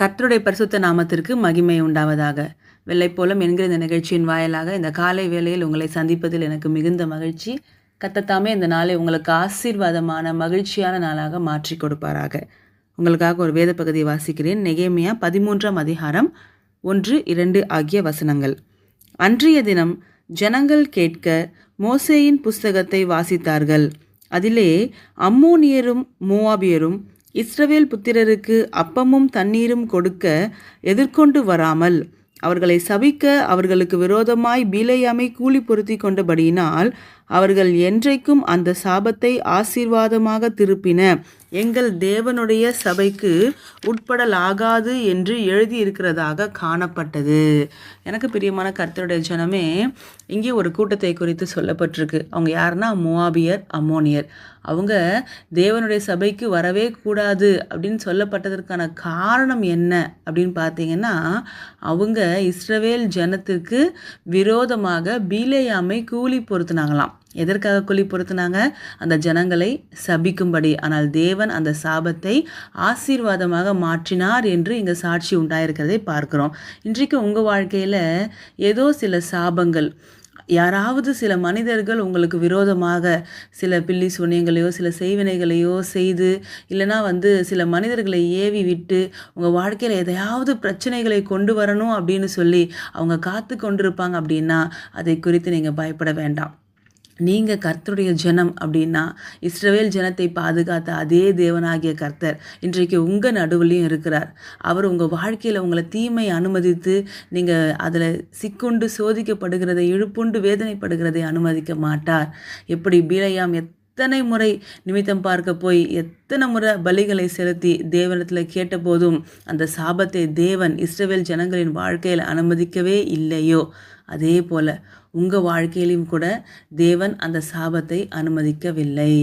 கர்த்தருடைய பரிசுத்த நாமத்திற்கு மகிமை உண்டாவதாக. வெள்ளைப்போலம் என்கிற இந்த நிகழ்ச்சியின் வாயிலாக இந்த காலை வேளையில் உங்களை சந்திப்பதில் எனக்கு மிகுந்த மகிழ்ச்சி. கத்தத்தாமே இந்த நாளை உங்களுக்கு ஆசீர்வாதமான மகிழ்ச்சியான நாளாக மாற்றி கொடுப்பாராக. உங்களுக்காக ஒரு வேத பகுதியை வாசிக்கிறேன். நெகேமியா பதிமூன்றாம் அதிகாரம் ஒன்று இரண்டு ஆகிய வசனங்கள். அன்றைய தினம் ஜனங்கள் கேட்க மோசேயின் புஸ்தகத்தை வாசித்தார்கள். அதிலே அம்மோனியரும் மோவாபியரும் இஸ்ரவேல் புத்திரருக்கு அப்பமும் தண்ணீரும் கொடுக்க எதிர்கொண்டு வராமல் அவர்களை சபிக்க அவர்களுக்கு விரோதமாய் பீலையாமை கூலி பொருத்தி கொண்டபடியினால் அவர்கள் என்றைக்கும் அந்த சாபத்தை ஆசீர்வாதமாக திருப்பின. எங்கள் தேவனுடைய சபைக்கு உட்படலாகாது என்று எழுதியிருக்கிறதாக காணப்பட்டது. எனக்கு பிரியமான கர்த்தருடைய ஜனமே இங்கே ஒரு கூட்டத்தை குறித்து சொல்லப்பட்டிருக்கு. அவங்க யாருன்னா? மோவாபியர் அம்மோனியர். அவங்க தேவனுடைய சபைக்கு வரவே கூடாது அப்படின்னு சொல்லப்பட்டதற்கான காரணம் என்ன அப்படின்னு பார்த்தீங்கன்னா அவங்க இஸ்ரவேல் ஜனத்திற்கு விரோதமாக பீலேயாமை கூலி பொருத்தினாங்களாம். எதற்காக கூலி பொருத்தினாங்க? அந்த ஜனங்களை சபிக்கும்படி. ஆனால் தேவன் அந்த சாபத்தை ஆசீர்வாதமாக மாற்றினார் என்று இங்கே சாட்சி உண்டாயிருக்கிறதை பார்க்குறோம். இன்றைக்கு உங்கள் வாழ்க்கையில் ஏதோ சில சாபங்கள் யாராவது சில மனிதர்கள் உங்களுக்கு விரோதமாக சில பில்லி சுனியங்களையோ சில செய்வினைகளையோ செய்து இல்லைனா வந்து சில மனிதர்களை ஏவி விட்டு உங்கள் வாழ்க்கையில் எதையாவது பிரச்சனைகளை கொண்டு வரணும் அப்படின்னு சொல்லி அவங்க காத்து கொண்டிருப்பாங்க அப்படின்னா அதை குறித்து நீங்கள் பயப்பட வேண்டாம். நீங்கள் கர்த்தருடைய ஜனம் அப்படின்னா இஸ்ரவேல் ஜனத்தை பாதுகாத்த அதே தேவனாகிய கர்த்தர் இன்றைக்கு உங்கள் நடுவுலையும் இருக்கிறார். அவர் உங்கள் வாழ்க்கையில் உங்களை தீமை அனுமதித்து நீங்கள் அதில் சிக்குண்டு சோதிக்கப்படுகிறதை இழுப்புண்டு வேதனைப்படுகிறதை அனுமதிக்க மாட்டார். எப்படி பீலையாம் எத்தனை முறை நிமித்தம் பார்க்க போய் எத்தனை முறை பலிகளை செலுத்தி தேவனத்தில் கேட்டபோதும் அந்த சாபத்தை தேவன் இஸ்ரவேல் ஜனங்களின் வாழ்க்கையில் அனுமதிக்கவே இல்லையோ? அதே போல் உங்கள் வாழ்க்கையிலையும் கூட தேவன் அந்த சாபத்தை அனுமதிக்கவில்லை.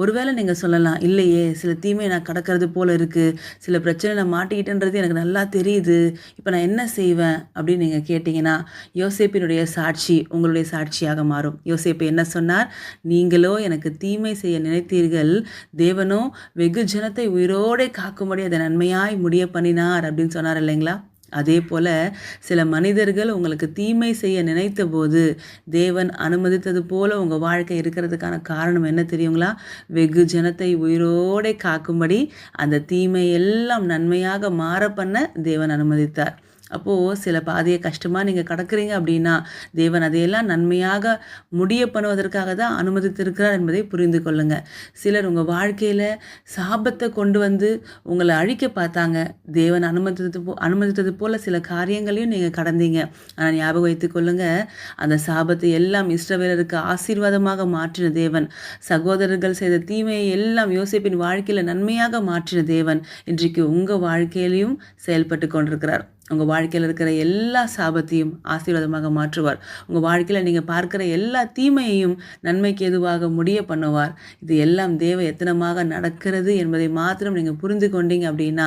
ஒருவேளை நீங்கள் சொல்லலாம் இல்லையே சில தீமை நான் கடக்கிறது போல் இருக்குது சில பிரச்சனை நான் மாட்டிக்கிட்டேன்றது எனக்கு நல்லா தெரியுது. இப்போ நான் என்ன செய்வேன்? அப்படின்னு நீங்கள் கேட்டிங்கன்னா யோசேப்பினுடைய சாட்சி உங்களுடைய சாட்சியாக மாறும். யோசேப்பு என்ன சொன்னார்? நீங்களோ எனக்கு தீமை செய்ய நினைத்தீர்கள். தேவனோ வெகு ஜனத்தை உயிரோடே காக்கும்படி அதை நன்மையாய் முடிய பண்ணினார் அப்படின்னு சொன்னார் இல்லைங்களா? அதே போல் சில மனிதர்கள் உங்களுக்கு தீமை செய்ய நினைத்த போது தேவன் அனுமதித்தது போல உங்கள் வாழ்க்கை இருக்கிறதுக்கான காரணம் என்ன தெரியுங்களா? வெகு ஜனத்தை உயிரோடே காக்கும்படி அந்த தீமை எல்லாம் நன்மையாக மாற பண்ண தேவன் அனுமதித்தார். அப்போது சில பாதையை கஷ்டமாக நீங்கள் கடக்கிறீங்க அப்படின்னா தேவன் அதையெல்லாம் நன்மையாக முடிய பண்ணுவதற்காக தான் அனுமதித்திருக்கிறார் என்பதை புரிந்து கொள்ளுங்கள் சிலர் உங்கள் வாழ்க்கையில் சாபத்தை கொண்டு வந்து உங்களை அழிக்க பார்த்தாங்க. தேவன் அனுமதித்தது போ அனுமதித்தது போல் சில காரியங்களையும் நீங்கள் கடந்தீங்க. ஆனால் ஞாபகம் வைத்து கொள்ளுங்கள் அந்த சாபத்தை எல்லாம் இஸ்ரவேலருக்கு ஆசீர்வாதமாக மாற்றின தேவன் சகோதரர்கள் செய்த தீமையை எல்லாம் யோசிப்பின் வாழ்க்கையில் நன்மையாக மாற்றின தேவன் இன்றைக்கு உங்கள் வாழ்க்கையிலையும் செயல்பட்டு கொண்டிருக்கிறார். உங்கள் வாழ்க்கையில் இருக்கிற எல்லா சாபத்தையும் ஆசீர்வாதமாக மாற்றுவார். உங்கள் வாழ்க்கையில் நீங்கள் பார்க்குற எல்லா தீமையையும் நன்மைக்கு எதுவாக முடிய பண்ணுவார். இது எல்லாம் தேவ எத்தனமாக நடக்கிறது என்பதை மாத்திரம் நீங்கள் புரிந்து கொண்டீங்க அப்படின்னா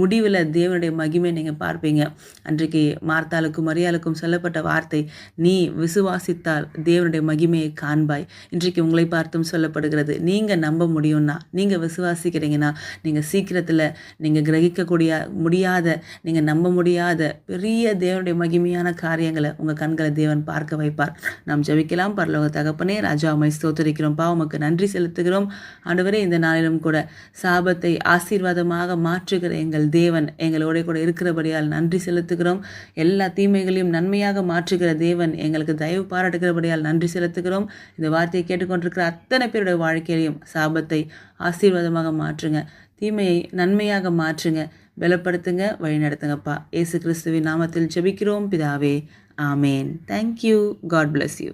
முடிவில் தேவனுடைய மகிமை நீங்கள் பார்ப்பீங்க. அன்றைக்கு மார்த்தாளுக்கும் மரியாளுக்கும் சொல்லப்பட்ட வார்த்தை நீ விசுவாசித்தால் தேவனுடைய மகிமையை காண்பாய். இன்றைக்கு உங்களை பார்த்தும் சொல்லப்படுகிறது நீங்கள் நம்ப முடியும்னா நீங்கள் விசுவாசிக்கிறீங்கன்னா நீங்கள் சீக்கிரத்தில் நீங்கள் கிரகிக்கக்கூடிய முடியாத நீங்கள் நம்ப முடிய முடியாத பெரிய தேவனுடைய மகிமையான காரியங்களை உங்கள் கண்களை தேவன் பார்க்க வைப்பார். நாம் ஜபிக்கலாம். பரலோக தகப்பனே ராஜா ஸ்தோத்தரிக்கிறோம். பா உமக்கு நன்றி செலுத்துகிறோம். ஆண்டவரே இந்த நாளிலும் கூட சாபத்தை ஆசீர்வாதமாக மாற்றுகிற எங்கள் தேவன் எங்களோட கூட இருக்கிறபடியால் நன்றி செலுத்துகிறோம். எல்லா தீமைகளையும் நன்மையாக மாற்றுகிற தேவன் எங்களுக்கு தயவு பாராட்டுகிறபடியால் நன்றி செலுத்துகிறோம். இந்த வார்த்தையை கேட்டுக்கொண்டிருக்கிற அத்தனை பேருடைய வாழ்க்கையிலையும் சாபத்தை ஆசீர்வாதமாக மாற்றுங்க. தீமையை நன்மையாக மாற்றுங்க. பலப்படுத்துங்க வழி நடத்துங்கப்பா ஏசு கிறிஸ்துவின் நாமத்தில் ஜெபிக்கிறோம் பிதாவே ஆமேன் thank you God bless you